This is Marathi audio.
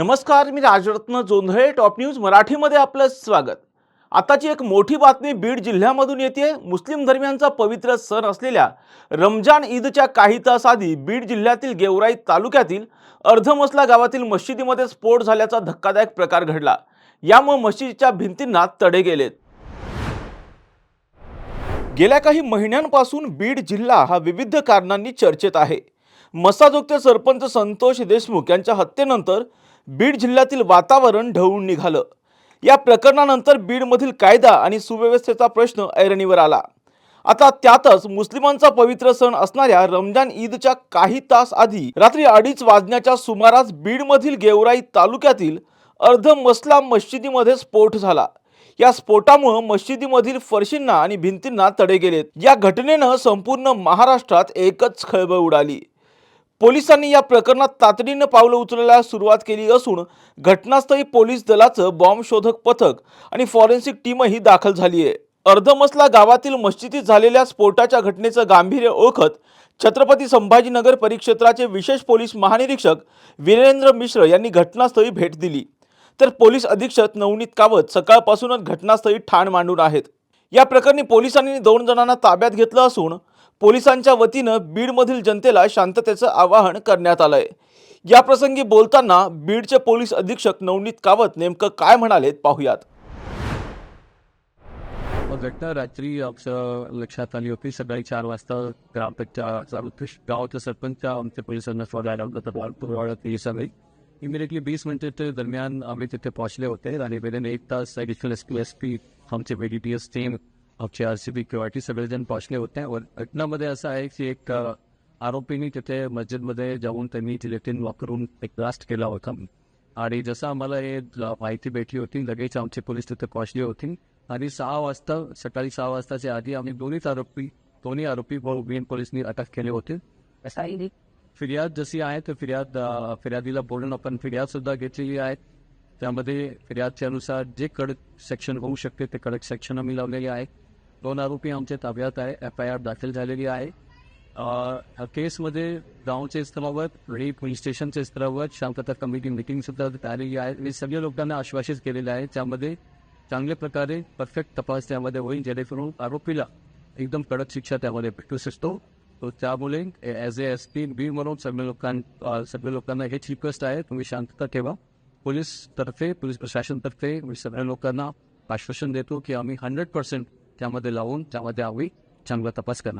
नमस्कार मी राजरत्न जोंधळे टॉप न्यूज मराठीमध्ये आपलं स्वागत. आताची एक मोठी बातमी बीड जिल्ह्यामधून येते मुस्लिम धर्मियांचा पवित्र सण असलेल्या रमजान ईदच्या काही तास आधी बीड जिल्ह्यातील गेवराई तालुक्यातील अर्धमसला गावातील मशिदीमध्ये स्फोट झाल्याचा धक्कादायक प्रकार घडला. यामुळे मशिदीच्या भिंतींना तडे गेलेत. गेल्या काही महिन्यांपासून बीड जिल्हा हा विविध कारणांनी चर्चेत आहे. मसाजोगचे सरपंच संतोष देशमुख यांच्या हत्येनंतर बीड जिल्ह्यातील वातावरण ढवळून निघालं. या प्रकरणानंतर बीडमधील कायदा आणि सुव्यवस्थेचा प्रश्न ऐरणीवर आला. आता त्यातच मुस्लिमांचा पवित्र सण असणाऱ्या रमजान ईदच्या काही तास आधी रात्री अडीच वाजण्याच्या सुमारास बीडमधील गेवराई तालुक्यातील अर्ध मसला मशिदीमध्ये स्फोट झाला. या स्फोटामुळे मशिदीमधील फरशींना आणि भिंतींना तडे गेलेत. या घटनेनं संपूर्ण महाराष्ट्रात एकच खळबळ उडाली. पोलिसांनी या प्रकरणात तातडीनं पावलं उचलायला सुरुवात केली असून घटनास्थळी पोलीस दलाचं बॉम्ब शोधक पथक आणि फॉरेन्सिक टीमही दाखल झाली आहे अर्धमसला गावातील मस्जिदीत झालेल्या स्फोटाच्या घटनेचं गांभीर्य ओळखत छत्रपती संभाजीनगर परिक्षेत्राचे विशेष पोलीस महानिरीक्षक वीरेंद्र मिश्र यांनी घटनास्थळी भेट दिली. तर पोलीस अधीक्षक नवनीत कावत सकाळपासूनच घटनास्थळी ठाण मांडून आहेत. या प्रकरणी पोलिसांनी दोन जणांना ताब्यात घेतलं असून पोलिसांच्या वतीनं बीडमधील जनतेला शांततेचं आवाहन करण्यात आलंय. या प्रसंगी बोलताना बीडचे पोलीस अधीक्षक नवनीत कावत नेमकं काय म्हणालेत पाहुयात. घटना रात्री आमच्या लक्षात आली होती. सकाळी चार वाजता ग्रामपंचायत गावच्या सरपंच आमच्या पोलिसांना शोधायला पुरवाडा सगळी इमिडिएटली वीस मिनिटे दरम्यान आम्ही तिथे पोहोचले होते. आणि विदिन एक तास additional S P S P आमचे बी टी एस टीम आमचे R C B Q R T सगळेजण पोहोचले होते घटनामध्ये असं आहे की एक आरोपीने तिथे मस्जिदमध्ये जाऊन त्यांनी जिलेटिन वापरून एक ब्लास्ट केला होता आणि जसं आम्हाला हे माहिती भेटली होती लगेच आमचे पोलीस तिथे पोहोचले होते। आणि सहा वाजता सकाळी सहा वाजताच्या आधी आम्ही दोन्हीच आरोपी दोन्ही आरोपी बीएन पोलिसनी अटक केले होते। फिर्याद जशी आहे तर फिर्याद फिर्यादीला बोलून आपण फिर्याद सुद्धा घेतलेली आहे त्यामध्ये फिर्यादच्या अनुसार जे कडक सेक्शन होऊ शकते ते कडक सेक्शन आम्ही लावलेले आहे दोन आरोपी आमच्या ताब्यात आहे. एफ आय आर दाखल झालेली आहे. केसमध्ये गावच्या स्तरावर आणि पोलीस स्टेशनच्या स्तरावर शांतता कमिटी मिटिंग सुद्धा आलेली आहे. मी सगळ्या लोकांना आश्वासित केलेलं आहे. त्यामध्ये चांगल्या प्रकारे परफेक्ट तपास त्यामध्ये होईल जेणेकरून आरोपीला एकदम कडक शिक्षा त्यामध्ये भेटू शकतो. तो त्यामुळे as A S P B म्हणून सगळ्या लोकां सगळ्या लोकांना हेच रिक्वेस्ट आहे. तुम्ही शांतता ठेवा. पोलीस तर्फे पोलीस प्रशासनतर्फे मी सगळ्या लोकांना आश्वासन देतो की आम्ही हंड्रेड पर्सेंट त्यामध्ये लावून त्यामध्ये आम्ही चांगला तपास करणार.